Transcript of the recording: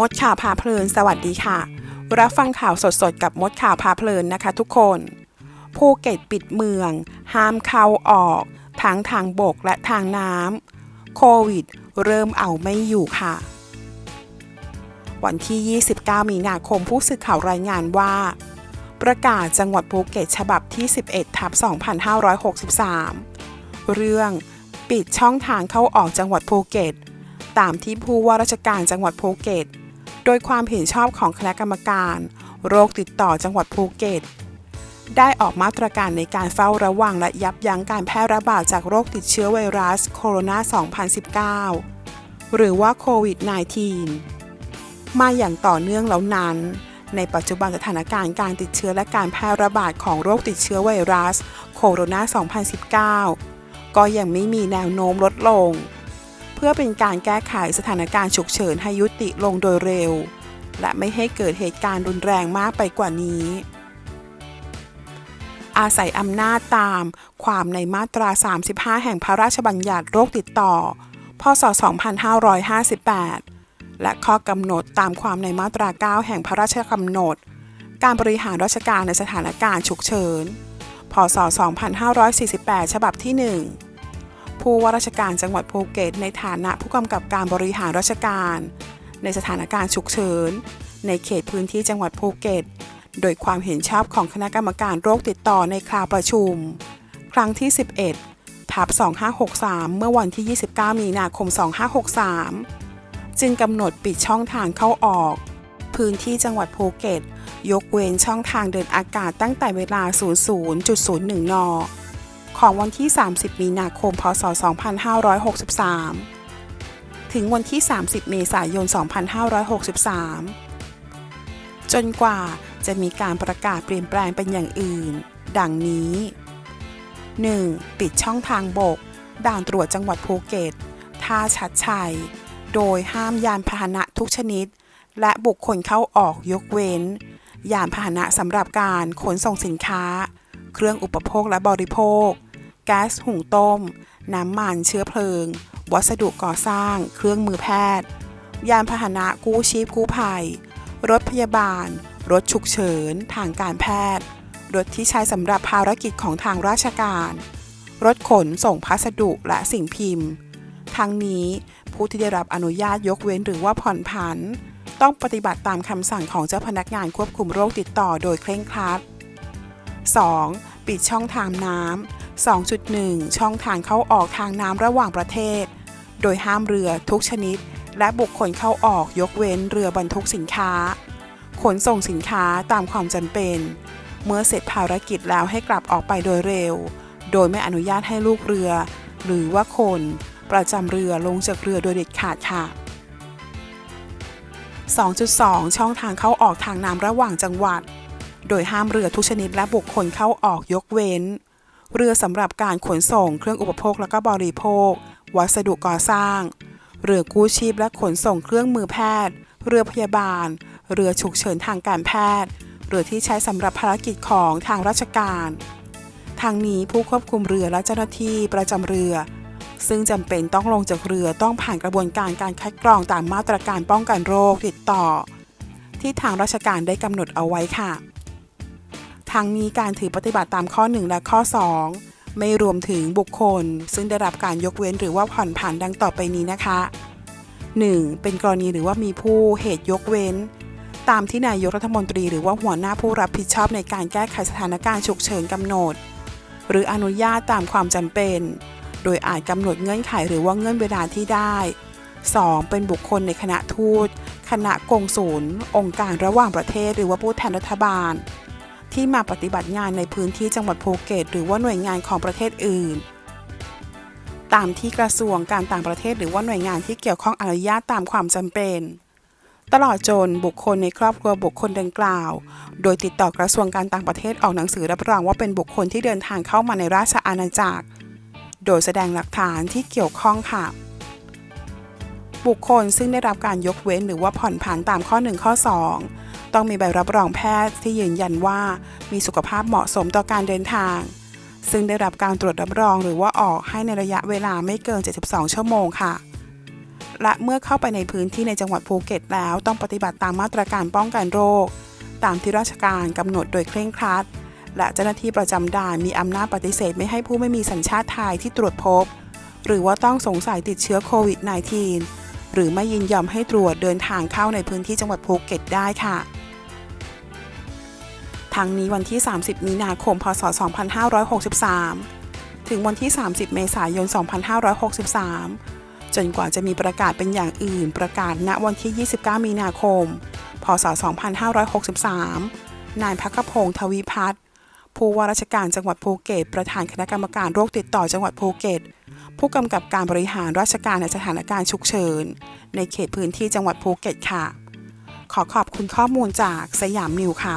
มดข่าวพาเพลิน สวัสดีค่ะ รับฟังข่าวสดๆ กับมดข่าวพาเพลินนะคะทุกคน ภูเก็ตปิดเมือง ห้ามเข้าออกทั้งทางบกและทางน้ำโควิด เริ่มเอาไม่อยู่ค่ะ วันที่ 29 มีนาคมผู้สื่อข่าวรายงานว่า ประกาศจังหวัดภูเก็ตฉบับที่ 11 ทับ 2563 เรื่องปิดช่องทางเข้าออกจังหวัดภูเก็ตตามที่ผู้ว่าราชการจังหวัดภูเก็ต โดยความเห็นชอบของคณะกรรมการ โรคติดต่อจังหวัดภูเก็ต ได้ออกมาตรการในการเฝ้าระวังและยับยั้งการแพร่ระบาดจากโรคติดเชื้อไวรัสโคโรนา 2019 หรือว่าโควิด -19 มาอย่างต่อเนื่องแล้วนั้นในปัจจุบันสถานการณ์การติดเชื้อและการแพร่ระบาดของโรคติดเชื้อไวรัสโคโรนา 2019 ก็ยังไม่มีแนวโน้มลดลง พื่อเป็นการแก้ไขสถานการณ์ฉุกเฉินให้ยุติลงโดยเร็ว และไม่ให้เกิดเหตุการณ์รุนแรงมากไปกว่านี้ อาศัยอำนาจตามความในมาตรา 35 แห่งพระราชบัญญัติโรคติดต่อ พศ 2558 และข้อกำหนดตามความในมาตรา 9 แห่งพระราชกำหนด การบริหารราชการในสถานการณ์ฉุกเฉิน พศ 2548 ฉบับที่ 1 ผู้ว่าราชการจังหวัดภูเก็ต ในฐานะผู้กำกับการบริหารราชการ ในสถานการณ์ฉุกเฉิน ในเขตพื้นที่จังหวัดภูเก็ต โดยความเห็นชอบของคณะกรรมการโรคติดต่อในคราวประชุม ครั้งที่ 11ทับ2563 เมื่อวันที่ 29 มีนาคม 2563 จึงกำหนดปิดช่องทางเข้าออก พื้นที่จังหวัดภูเก็ต ยกเว้นช่องทางเดินอากาศตั้งแต่เวลา 00.01 น ของวันที่ 30 มีนาคม พศ 2563 ถึงวันที่ 30 เมษายน 2563 จนกว่าจะมีการประกาศเปลี่ยนแปลงเป็นอย่างอื่น ดังนี้ 1. ปิดช่องทางบก ด่านตรวจจังหวัดภูเก็ต ท่าชัดชัย โดยห้ามยานพาหนะทุกชนิด และบุคคลเข้าออกยกเว้น ยานพาหนะสำหรับการขนส่งสินค้า เครื่องอุปโภคและบริโภค ก๊สหุงต้ม น้ำมันเชื้อเพลิง วัสดุก่อสร้าง เครื่องมือแพทย์ ยานพาหนะกู้ชีพกู้ภัย รถพยาบาล รถฉุกเฉิน ทางการแพทย์ รถที่ใช้สำหรับภารกิจของทางราชการ รถขนส่งพัสดุและสิ่งพิมพ์ ทั้งนี้ผู้ที่ได้รับอนุญาตยกเว้นหรือว่าผ่อนผัน ต้องปฏิบัติตามคำสั่งของเจ้าพนักงานควบคุมโรคติดต่อโดยเคร่งครัด 2. ปิดช่องทางน้ำ 2.1 ช่องทางเข้าออกทางน้ำระหว่างประเทศ โดยห้ามเรือทุกชนิด และบุคคลเข้าออกยกเว้นเรือบรรทุกสินค้า ขนส่งสินค้าตามความจำเป็น เมื่อเสร็จภารกิจแล้วให้กลับออกไปโดยเร็ว โดยไม่อนุญาตให้ลูกเรือ หรือว่าคน ประจำเรือลงจากเรือโดยเด็ดขาดค่ะ 2.2 ช่องทางเข้าออกทางน้ำระหว่างจังหวัด โดยห้ามเรือทุกชนิดและบุคคลเข้าออกยกเว้น เรือสำหรับการขนส่งเครื่องอุปโภคและก็บริโภค วัสดุก่อสร้าง เรือกู้ชีพและขนส่งเครื่องมือแพทย์ เรือพยาบาล เรือฉุกเฉินทางการแพทย์ เรือที่ใช้สำหรับภารกิจของทางราชการ ทางนี้ผู้ควบคุมเรือและเจ้าหน้าที่ประจำเรือ ซึ่งจำเป็นต้องลงจากเรือต้องผ่านกระบวนการการคัดกรองตามมาตรการป้องกันโรคติดต่อ ที่ทางราชการได้กำหนดเอาไว้ค่ะ ทางนี้การถือปฏิบัติตามข้อ 1 และข้อ 2 ไม่รวมถึงบุคคล ซึ่งได้รับการยกเว้นหรือว่าผ่อนผันดังต่อไปนี้นะคะ 1. เป็นกรณีหรือว่ามีผู้เหตุยกเว้น ตามที่นายกรัฐมนตรีหรือว่าหัวหน้าผู้รับผิดชอบในการแก้ไขสถานการณ์ฉุกเฉินกำหนด หรืออนุญาตตามความจำเป็น โดยอาจกำหนดเงื่อนไขหรือว่าเงื่อนเวลาที่ได้ 2. เป็นบุคคลในคณะทูต คณะกงศูนย์องค์การระหว่างประเทศ หรือว่าผู้แทนรัฐบาล ที่มาปฏิบัติงานในพื้นที่จังหวัดภูเก็ต หรือว่าหน่วยงานของประเทศอื่น ตามที่กระทรวงการต่างประเทศหรือว่าหน่วยงานที่เกี่ยวข้องอนุญาตตามความจำเป็นตลอดจนบุคคลในครอบครัวบุคคลดังกล่าว โดยติดต่อกระทรวงการต่างประเทศออกหนังสือรับรองว่าเป็นบุคคลที่เดินทางเข้ามาในราชอาณาจักร โดยแสดงหลักฐานที่เกี่ยวข้องค่ะ บุคคลซึ่งได้รับการยกเว้นหรือว่าผ่อนผันตามข้อ 1 ข้อ 2 ต้องมีใบรับรองแพทย์ที่ยืนยันว่ามีสุขภาพเหมาะสมต่อการเดินทาง ซึ่งได้รับการตรวจรับรองหรือว่าออกให้ในระยะเวลาไม่เกิน 72 ชั่วโมงค่ะ และเมื่อเข้าไปในพื้นที่ในจังหวัดภูเก็ตแล้วต้องปฏิบัติตามมาตรการป้องกันโรค ตามที่ราชการกำหนดโดยเคร่งครัด และเจ้าหน้าที่ประจำด่านมีอำนาจปฏิเสธไม่ให้ผู้ไม่มีสัญชาติไทยที่ตรวจพบ หรือว่าต้องสงสัยติดเชื้อโควิด -19 หรือไม่ยินยอมให้ตรวจเดินทางเข้าในพื้นที่จังหวัดภูเก็ตได้ค่ะ ทั้งนี้วันที่ 30 มีนาคม พศ 2563 ถึงวันที่ 30 เมษายน 2563 จนกว่าจะมีประกาศเป็นอย่างอื่น ประกาศณวันที่ 29 มีนาคม พศ 2563 นายพักพงศ์ทวีพัฒน์ผู้ว่าราชการจังหวัดภูเก็ต ประธานคณะกรรมการโรคติดต่อจังหวัดภูเก็ต ผู้กำกับการบริหารราชการในสถานการณ์ฉุกเฉิน ในเขตพื้นที่จังหวัดภูเก็ตค่ะ ขอขอบคุณข้อมูลจากสยามนิวค่ะ